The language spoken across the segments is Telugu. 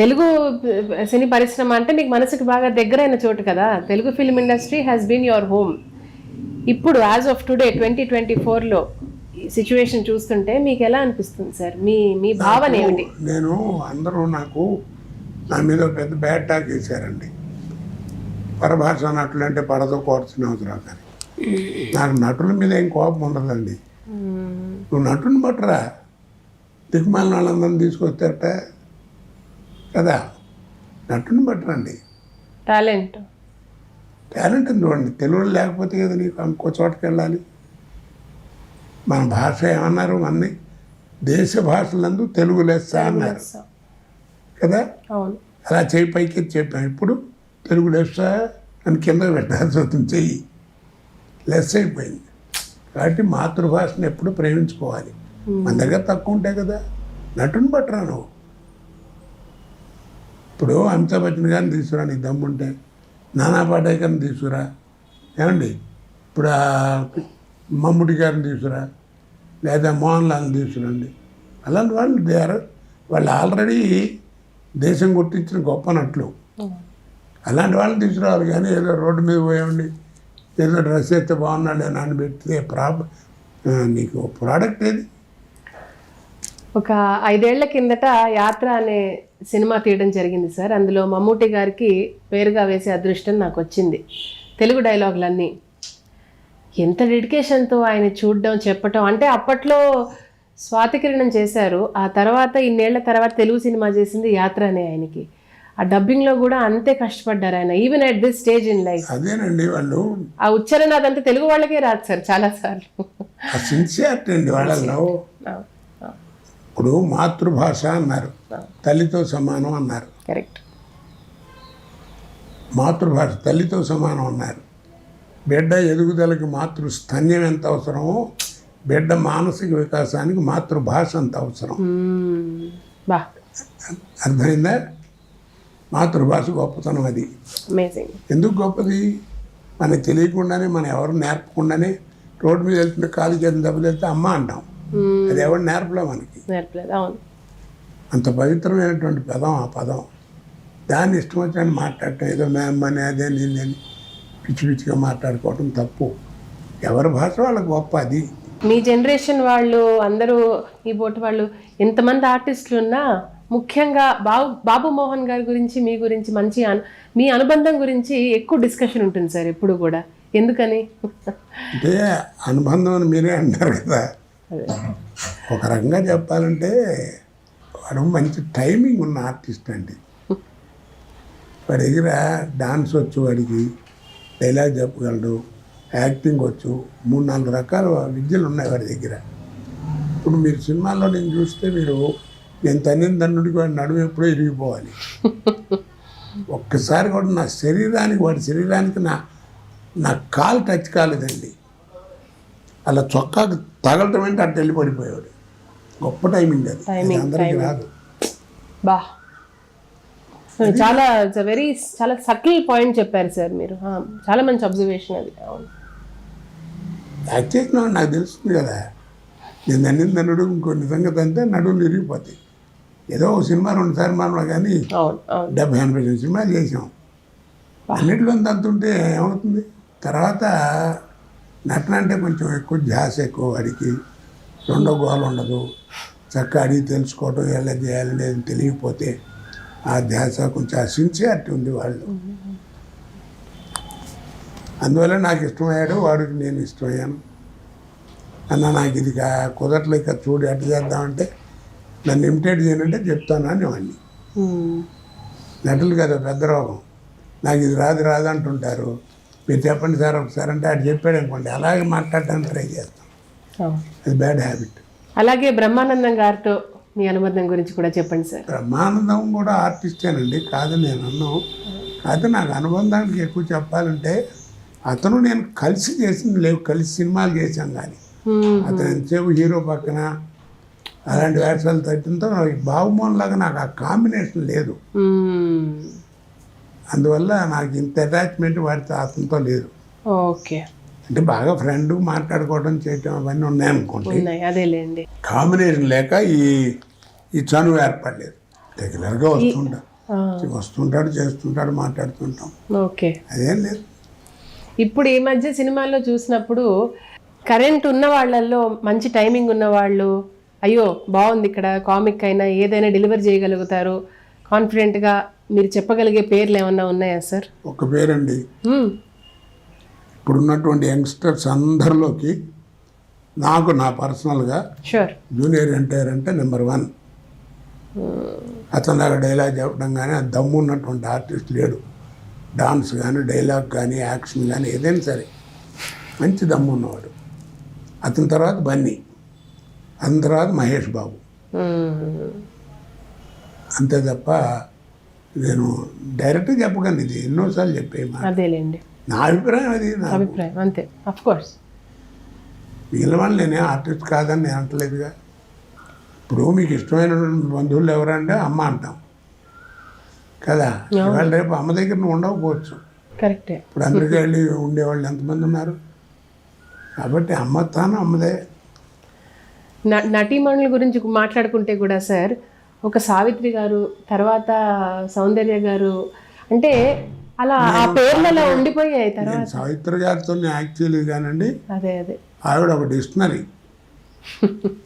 తెలుగు సినీ పరిశ్రమ అంటే మీకు మనసుకి బాగా దగ్గరైన చోటు కదా. Telugu film industry has been your home ఇప్పుడు as of today twenty twenty ఫోర్లో సిచ్యువేషన్ చూస్తుంటే మీకు ఎలా అనిపిస్తుంది సార్? మీ మీ భావన ఏమిటి? నేను అందరూ నాకు నా మీద పెద్ద బ్యాడ్ టాక్ వేశారండి పరభాష నటులు అంటే పడదో కోర్చిన అవసరం కానీ నాకు నటుల మీద ఏం కోపం ఉండదండి. నువ్వు నటుని బట్టరా దిక్కుమాలిన వాళ్ళందరినీ తీసుకొస్తారట కదా? నటుని బట్టరండి టాలెంట్. టాలెంట్ ఉంది చూడండి. తెలుగు లేకపోతే కదా నీకు ఇంకో చోటకి వెళ్ళాలి. మన భాష ఏమన్నారు? అన్ని దేశ భాషలందు తెలుగు లెస్స అన్నారు. కదా? అలా చేయి పైకి చెప్పాం. ఇప్పుడు తెలుగు లెస్స అని కింద పెట్టాల్సి వస్తుంది. చెయ్యి. లెస్ అయిపోయింది. కాబట్టి మాతృభాషను ఎప్పుడు ప్రేమించుకోవాలి. మన దగ్గర తక్కువ ఉంటాయి కదా? నటుని పట్టరా నువ్వు? ఇప్పుడు అమితాబ్ బచ్చన్ గారిని తీసుకురా నీకు దమ్ముంటే నానా పాటేకర్ని తీసుకురా. ఏమండి? ఇప్పుడు మమ్ముటి మమ్ముడి గారిని తీసుకురా. లేదా మోహన్ లాల్ని తీసుకురండి. అలాంటి వాళ్ళు దే ఆర్ వాళ్ళు ఆల్రెడీ దేశం గుర్తించిన గొప్ప నట్లు. అలాంటి వాళ్ళని తీసుకురావాలి కానీ ఏదో రోడ్డు మీద పోయామండి. ఏదో డ్రెస్ అయితే బాగున్నాడు అని అని పెడితే ప్రాబ్ నీకు ప్రోడక్ట్ ఏది? ఒక ఐదేళ్ళ కిందట యాత్ర అనే సినిమా తీయడం జరిగింది సార్. అందులో మమ్మూటి గారికి పేరుగా వేసే అదృష్టం నాకు వచ్చింది. తెలుగు డైలాగులన్నీ. ఎంత డెడికేషన్తో ఆయన చూడడం చెప్పటం అంటే అప్పట్లో స్వాతికిరణం చేశారు. ఆ తర్వాత ఇన్నేళ్ళ తర్వాత తెలుగు సినిమా చేసింది యాత్ర అనే ఆయనకి. ఆ డబ్బింగ్లో కూడా అంతే కష్టపడ్డారు ఆయన even at this stage in life అదేనండి వాళ్ళు. ఆ ఉచ్చారణ అదంతా తెలుగు వాళ్ళకే రాదు సార్ చాలాసార్లు ఆ సిన్సియారిటీ అండి వాళ్ళలో. ఇప్పుడు మాతృభాష అన్నారు. తల్లితో సమానం అన్నారు. కరెక్ట్. మాతృభాష తల్లితో సమానం అన్నారు. బిడ్డ ఎదుగుదలకి మాతృ స్తన్యం ఎంత అవసరమో బిడ్డ మానసిక వికాసానికి మాతృభాష అంత అవసరం. అర్థమైందా? మాతృభాష గొప్పతనం అది. ఎందుకు గొప్పది? మనకు తెలియకుండానే మనం ఎవరు నేర్పకుండానే రోడ్డు మీద వెళ్తుంటే కాలు చేతులు దెబ్బతిస్తే అమ్మ అంటాం. అది ఎవరు నేర్పలే మనకి. నేర్పలేదు అవును. అంత పవిత్రమైనటువంటి పదం ఆ పదం. దాన్ని ఇష్టం వచ్చినట్టు మాట్లాడటం ఏదో మేమని అదే నేను పిచ్చి పిచ్చిగా మాట్లాడుకోవటం తప్పు. ఎవరి భాష వాళ్ళకి గొప్ప అది. మీ జనరేషన్ వాళ్ళు అందరూ మీ బోటి వాళ్ళు ఎంతమంది ఆర్టిస్టులు ఉన్నా ముఖ్యంగా బాబు బాబు మోహన్ గారి గురించి మీ గురించి మంచి మీ అనుబంధం గురించి ఎక్కువ డిస్కషన్ ఉంటుంది సార్ ఎప్పుడు కూడా. ఎందుకని? అంటే అనుబంధం అని మీరే అంటారు కదా. ఒక రకంగా చెప్పాలంటే వాడు మంచి టైమింగ్ ఉన్న ఆర్టిస్ట్ అండి. వాడి దగ్గర డాన్స్ వచ్చు వాడికి డైలాగ్ చెప్పగలడు యాక్టింగ్ వచ్చు మూడు నాలుగు రకాల విద్యలు ఉన్నాయి వాడి దగ్గర. ఇప్పుడు మీరు సినిమాల్లో నేను చూస్తే మీరు నేను తన్నిన తన్నుడికి వాడి నడుము ఎప్పుడో ఇరిగిపోవాలి. ఒక్కసారి కూడా నా శరీరానికి వాడి శరీరానికి నా నా కాలు టచ్ కాలేదండి. అలా చొక్కాకు తగలటం అంటే అట్ట వెళ్ళి పడిపోయాడు గొప్ప టైమింగ్ అది. అందరికీ. రాదు. బా. చాలా వెరీ చాలా సటిల్ పాయింట్ చెప్పారు సార్ మీరు. చాలా మంచి అబ్జర్వేషన్ అది. అవును. యాక్ట్ చేసిన నాకు తెలుస్తుంది కదా. నేను అన్నింది నన్నుడు ఇంకో నిజంగా తంటే నడువులు విరిగిపోతాయి ఏదో ఒక సినిమా రెండు సినిమాలో కానీ డెబ్బై ఎనభై సినిమాలు చేసాం. అన్నిటిలో తంతుంటే ఏమవుతుంది? తర్వాత నటన అంటే కొంచెం ఎక్కువ ధ్యాస ఎక్కువ వాడికి. రెండో గోల ఉండదు. చక్కగా అడిగి తెలుసుకోవటం ఎలా చేయాలి అనేది తెలియకపోతే ఆ ధ్యాస కొంచెం ఆ సిన్సియారిటీ ఉంది వాళ్ళు అందువల్ల నాకు ఇష్టమయ్యాడు వాడికి నేను ఇష్టమయ్యాను. అన్న నాకు ఇది కా- కుదరలేక చూడు ఎట్లా చేద్దామంటే నన్ను ఇమిటేట్ చేయనంటే చెప్తాను అని వాడిని. నటులు కదా పెద్ద రోగం. నాకు ఇది రాదు రాదు అంటుంటారు. మీరు చెప్పండి సార్ ఒకసారి అంటే అది చెప్పాడు అనుకోండి అలాగే మాట్లాడడానికి ట్రై చేస్తాం. అది బ్యాడ్ హ్యాబిట్. అలాగే బ్రహ్మానందం గారితో మీ అనుబంధం గురించి కూడా చెప్పండి సార్. బ్రహ్మానందం కూడా ఆర్టిస్టేనండి కాదు నేను అన్నాం. కాదు నాకు అనుబంధానికి ఎక్కువ చెప్పాలంటే అతను నేను కలిసి చేసింది లేవు కలిసి సినిమాలు చేశాం కానీ. అతను ఎంతసేపు హీరో పక్కన అలాంటి వేషాలు తట్టడంతో బాబుమోహన్ లాగా నాకు ఆ కాంబినేషన్ లేదు. అందువల్ల నాకు ఇంత అటాచ్మెంట్ వాడితో అతనితో లేదు. ఓకే. అంటే బాగా ఫ్రెండ్ మాట్లాడుకోవడం చేయటం అవన్నీ ఉన్నాయనుకోండి ఉన్నాయి అదేలేండి. కాంబినేషన్ లేక ఈ ఈ చనువు ఏర్పడలేదు. రెగ్యులర్గా వస్తుంటా. ఆ, వస్తుంటాడు చేస్తుంటాడు మాట్లాడుతుంటాం. ఓకే. అదేం లేదు. ఇప్పుడు ఈ మధ్య సినిమాల్లో చూసినప్పుడు కరెంట్ ఉన్న వాళ్ళల్లో మంచి టైమింగ్ ఉన్న వాళ్ళు అయ్యో బాగుంది ఇక్కడ కామిక్ అయినా ఏదైనా డెలివర్ చేయగలుగుతారు కాన్ఫిడెంట్గా మీరు చెప్పగలిగే పేర్లు ఏమన్నా ఉన్నాయా సార్? ఒక పేరండి. ఇప్పుడున్నటువంటి యంగ్స్టర్స్ అందరిలోకి నాకు నా పర్సనల్గా జూనియర్ ఎన్టీఆర్ అంటే నెంబర్ వన్. అతను దాకా డైలాగ్ చెప్పడం కానీ ఆ దమ్ము ఉన్నటువంటి ఆర్టిస్ట్ లేడు. డాన్స్ కానీ డైలాగ్ కానీ యాక్షన్ కానీ ఏదైనా సరే మంచి దమ్ము ఉన్నవాడు. అతని తర్వాత బన్నీ. అతని తర్వాత మహేష్ బాబు. అంతే తప్ప నేను డైరెక్ట్గా చెప్పగలను ఇది ఎన్నోసార్లు చెప్పే అదేలేండి. నా అభిప్రాయం అది నా అభిప్రాయం అంతే. అఫ్ కోర్స్ మిగిలిన వాళ్ళు నేనే ఆర్టిస్ట్ కాదని నేను అంటలేదుగా ఇప్పుడు మీకు ఇష్టమైన బంధువులు ఎవరంటే అమ్మ అంటాం. కదా? ఇవాళ రేపు అమ్మ దగ్గర నువ్వు ఉండకపోవచ్చు. కరెక్టే. ఇప్పుడు అమెరికా వెళ్ళి ఉండేవాళ్ళు ఎంతమంది ఉన్నారు? కాబట్టి అమ్మ తాను అమ్మదే. నటీమణుల గురించి మాట్లాడుకుంటే కూడా సార్ ఒక సావిత్రి గారు తర్వాత సౌందర్య గారు అంటే అలా ఆ పేర్లు అలా ఉండిపోయాయి తర్వాత. సావిత్రి గారితో యాక్చువల్లీ కానండి అదే అదే. ఆవిడ ఒక డిక్షనరీ.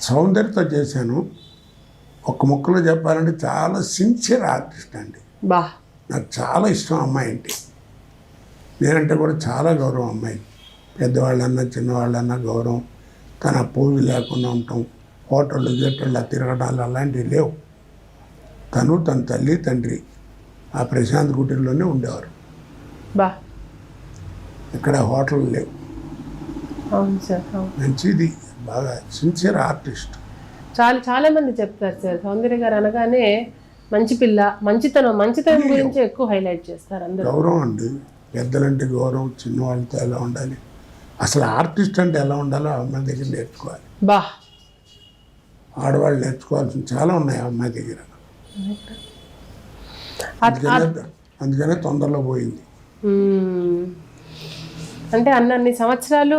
సౌందర్యతో చేశాను. ఒక ముక్కలో చెప్పాలంటే చాలా సిన్సియర్ ఆర్టిస్ట్ అండి. బా. నాకు చాలా ఇష్టం అమ్మాయి అంటే. నేనంటే కూడా చాలా గౌరవం అమ్మాయి. పెద్దవాళ్ళన్నా చిన్నవాళ్ళన్నా గౌరవం. తన పోవి లేకుండా ఉండటం హోటళ్ళు గేటళ్ళు తిరగడాలు అలాంటివి లేవు. తను తన తల్లి తండ్రి ఆ ప్రశాంత్ కుటీర్లోనే ఉండేవారు. బా. ఇక్కడ హోటల్ లేవు. అవును సార్ అవును. మంచిది బాగా సిన్సియర్ ఆర్టిస్ట్ చాలా చాలా మంది చెప్తారు సార్. సౌందర్య గారు అనగానే మంచి పిల్ల మంచితనం మంచితనం గురించి ఎక్కువ హైలైట్ చేస్తారు అందరూ. గౌరవం అండి. పెద్దలంటే గౌరవం చిన్నవాళ్ళతో ఎలా ఉండాలి? అసలు ఆర్టిస్ట్ అంటే ఎలా ఉండాలో ఆ అమ్మాయి దగ్గర నేర్చుకోవాలి. బా. ఆడవాళ్ళు నేర్చుకోవాల్సిన చాలా ఉన్నాయి అమ్మాయి దగ్గర. అందుకనే తొందరలో పోయింది. అంటే అన్నన్ని సంవత్సరాలు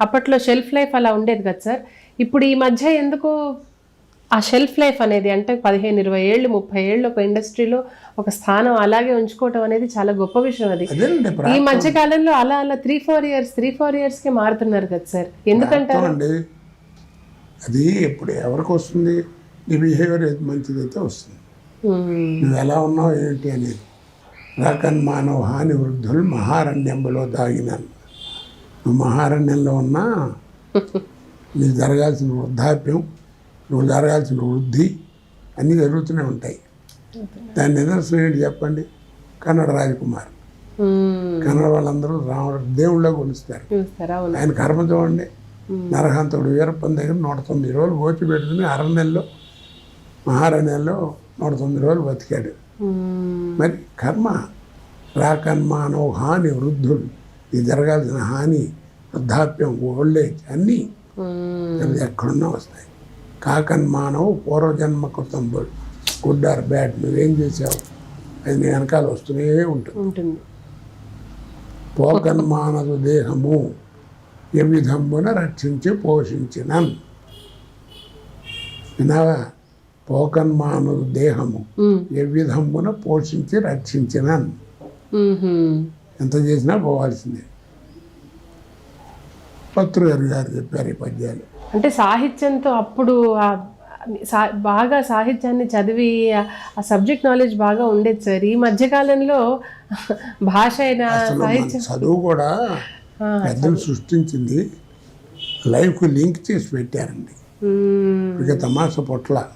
అప్పట్లో షెల్ఫ్ లైఫ్ అలా ఉండేది కదా సార్? ఇప్పుడు ఈ మధ్య ఎందుకు ఆ షెల్ఫ్ లైఫ్ అనేది అంటే పదిహేను ఇరవై ఏళ్ళు ముప్పై ఏళ్ళు ఒక ఇండస్ట్రీలో ఒక స్థానం అలాగే ఉంచుకోవటం అనేది చాలా గొప్ప విషయం అది. ఈ మధ్య కాలంలో అలా అలా three four years three four ఇయర్స్కి మారుతున్నారు కదా సార్? ఎందుకంటే అది ఎప్పుడు ఎవరికి వస్తుంది? నీ బిహేవియర్ ఏది మంచిదైతే వస్తుంది. మ్మ్. నువ్వు ఎలా ఉన్నావు ఏంటి అనేది. రాకన్ మానవ హాని వృద్ధులు మహారణ్యంలో దాగినాను నువ్వు మహారణ్యంలో ఉన్నా నీకు జరగాల్సిన వృద్ధాప్యం నువ్వు జరగాల్సిన వృద్ధి అన్నీ జరుగుతూనే ఉంటాయి. దాని నిదర్శనం ఏంటి చెప్పండి? కన్నడ రాజకుమార్. మ్మ్. కన్నడ వాళ్ళందరూ రాముడు దేవుళ్ళ కొలుస్తారు. ఆయన కర్మ చూడండి. నరహంతుడు వీరప్పన్ దగ్గర నూట తొమ్మిది రోజులు గోచి పెట్టుకుని అరణ్యంలో మహారణ్యంలో నూట తొమ్మిది రోజులు బతికాడు. మరి కర్మ రాకన్మానవ హాని వృద్ధులు ఇది జరగాల్సిన హాని వృద్ధాప్యం ఓల్డ్ ఏజ్ అన్నీ ఎక్కడున్నా వస్తాయి. కాకన్మానవ పూర్వజన్మ కృతం గుడ్ ఆర్ బ్యాడ్ నువ్వేం చేసావు అది నీ వెనకాల వస్తూనే ఉంటుంది. పోకన్మానదు దేహము. ఏ రక్షించి పోషించిన విన్నావా? పోకన్మానదు దేహము. ఏ విధంబున పోషించి రక్షించిన మ్మ్. ఎంత చేసినా పోవాల్సిందే. పత్రుగారు గారు చెప్పారు ఈ పద్యాలు. అంటే సాహిత్యంతో అప్పుడు బాగా సాహిత్యాన్ని చదివి ఆ- సబ్జెక్ట్ నాలెడ్జ్ బాగా ఉండేది సార్. ఈ మధ్యకాలంలో భాష అయినా సాహిత్యం చదువు కూడా పెద్దలు సృష్టించింది. లైఫ్కి లింక్ చేసి పెట్టారండి. ఇక తమాషా పొట్ల.